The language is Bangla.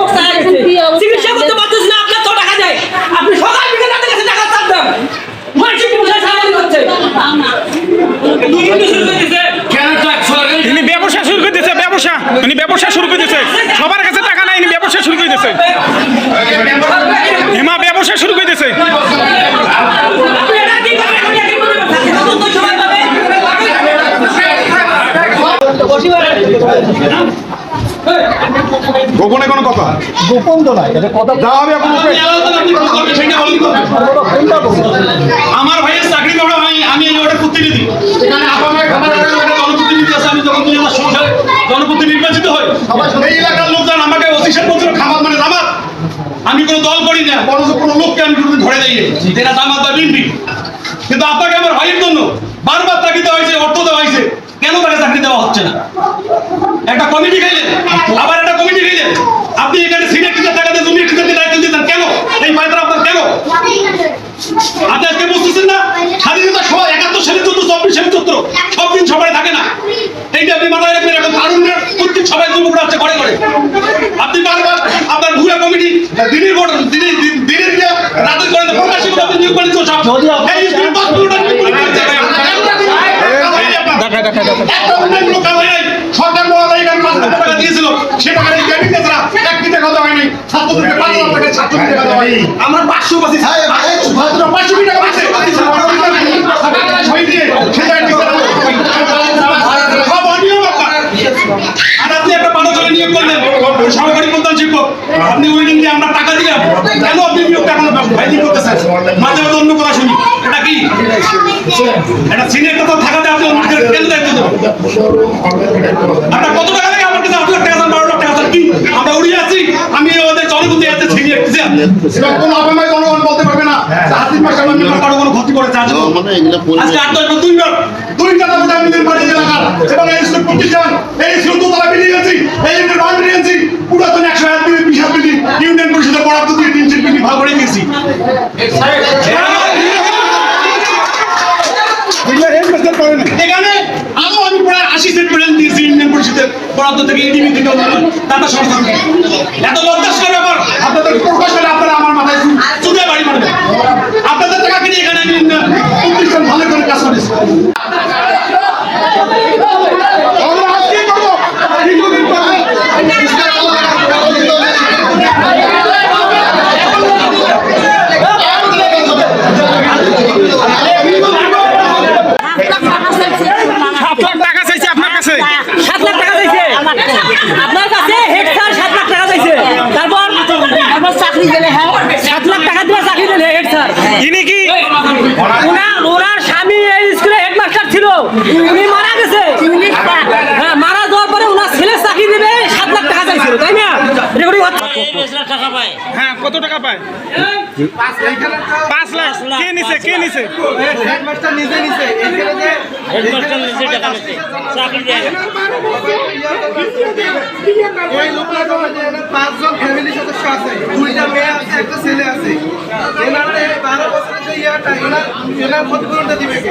অবস্থা গেছে। কি অবস্থা? চিকিৎসা করতে পারতেছে না, আপনার তো টাকা দেয়। আপনি সকাল বিকেল রাতে কাছে টাকা চাপ দেন। মানসিক সমস্যায় সারাদিন হচ্ছে। দুর্নীতি শুরু করে দিয়েছে। ইনি ব্যবসা শুরু করে দিয়েছে ব্যবসা ইনি ব্যবসা শুরু করে দিয়েছে সবার কাছে টাকা নাই ইনি ব্যবসা শুরু করে দিয়েছে হেমা ব্যবসা শুরু করে দিয়েছে আপনি এটা কি করবেন? আপনি এটা কি করবেন? তদন্ত সবাই পাবে। গোপনে কোনো কথা? গোপন তো নাই এটা কথা যা হবে এখন আমার ভাইয়ের চাকরি করা ভাই আমি এই ওটা প্রতিনিধি। এখানে আপামায় খাবার জনপ্রতিনিধি আছে আমি যখন দুই হাজার ষোলো সালে জনপ্রতিনিধি নির্বাচিত হই এই এলাকার লোকজন আমাকে অফিসের বলছিল খাবার মানে জামাত। আমি কোনো দল করি না বরঞ্চ কোনো লোককে আমি কোনোদিন ধরে দেই যেটা জামাত বা বিএনপি। কিন্তু আপনাকে আমার ভাইয়ের জন্য বারবার দেওয়া হয়েছে অর্থ দেওয়া হয়েছে। কেন তাকে চাকরি দেওয়া হচ্ছে না? একটা কমিটি খাইলেন আবার একটা কমিটি খাইলেন। আপনি এখানে সিনিয়র টিচার টাকাতে জুনিয়র টিচারকে দায়িত্ব দিতেন কেন? এই ফায়দা আপনার কেন? আপনি আজকে বুঝতেছেন না? স্বাধীনতা সহ একাত্তর সালে চোদ্দ চব্বিশ সালে চোদ্দ সব দিন সবাই থাকে না। এইটা আপনি মাথায় রাখবেন এখন প্রত্যেক সবাই যুবকরা আছে করে করে আপনি বারবার আপনার ভুয়া কমিটি দিনের ভোট দিনের দিনের রাতের করে প্রকাশিত আপনি নিয়োগ করেন তো সব এই দশ মিনিট আপনি পরীক্ষা দিতে পারেন। দেখা দেখা দেখা একটা হয় নাই। সরকার মহোদয় এখানে পাঁচ লক্ষ টাকা দিয়েছিল। সে টাকা এই ক্যাবিনেট ছাড়া একটি টাকা দেওয়া হয়নি। ছাত্রদেরকে পাঁচ হাজার টাকা ছাত্রদের টাকা দেওয়া হয়নি। আমরা পাঁচশো পাচ্ছি। ছাত্ররা পাঁচশো টাকা পাচ্ছে। দিয়ে সে জায়গায় টিকে থাকবে। সব অনিয়ম আপনার। আর আপনি একটা পাঠশালা নিয়োগ করলেন সহকারী প্রধান শিক্ষক আপনি আমরা টাকা দিলাম কেন আপনি নিয়োগটা এখনও বাইরে করতেছেন মাঝে মাঝে অন্য কথা শুনি এটা কি এটা সিনিয়র কথা থাকাতে আপনি অন্যদের কেন দায়িত্ব আপনার কত টাকা লাগে? আমার কাছে আট লাখ টাকা বারো লাখ টাকা কি? আমরা উড়িয়ে আছি। আমি ওদের জনগণকে এতে এবং কোনো আপামায় জনগণ বলতে পারবে না। হাতির মাসে আমি কারও কোনো ক্ষতি করেছে মানে আজকে আট দশ বছর দুই বার দুই টাকা করে আমি দিন বাড়ি এলাকার এবং এই স্কুল প্রতিষ্ঠান এই স্কুল দোতলা বিল্ডিং আছে এই ইউনিয়ন বাউন্ড বিল্ডিং পুরাতন একশো বিল্ডিং বিশ হাজার ইউনিয়ন পরিষদের বরাদ্দ দিয়ে তিন চার বিল্ডিং ভাগ করে দিয়েছি এখানে আরও আমি প্রায় আশি সেট পর্যন্ত দিয়েছি ইউনিয়ন পরিষদের বরাদ্দ থেকে ইডিবি থেকে সংস্থা থেকে এত লজ্জাস্কর ব্যাপার আপনাদের প্রকাশ আপনারা আমার মাথায় চু- চুদে বাড়ি মারবেন আপনাদের টাকা কিনে এখানে আমি উন্নয়ন প্রতিষ্ঠান ভালো করে কাজ করেছি আমরা আজকে করব দীর্ঘদিন পরে সাত লাখ টাকা চাইছে আপনার কাছে সাত লাখ টাকা চাইছে আপনার কাছে হেড স্যার সাত লাখ টাকা চাইছে তারপর তারপর চাকরি দিলে হ্যাঁ সাত লাখ টাকা দিয়ে চাকরি দিলে হেড স্যার ইনি কি ওনার স্বামী এই স্কুলে হেডমাস্টার ছিল। উনি মারা গেছে। হ্যাঁ মারা যাওয়ার পরে ওনার ছেলে চাকরি দিবে সাত লাখ টাকা চাইছিল তাই না? রেকর্ডিং টাকা পায়। হ্যাঁ কত টাকা পায়? পাঁচ লাখ। কে নিছে কে নিছে? হেডমাস্টার নিজে নিছে। হেডমাস্টার নিজে টাকা নিচ্ছে চাকরি দেয়। এই লোকটা জমা যে এখানে পাঁচজন ফ্যামিলি সদস্য আছে। দুইটা মেয়ে আছে একটা ছেলে আছে। এনার বারো বছরের যে ইয়াটা এনার এনার ক্ষতিপূরণটা দিবে কে?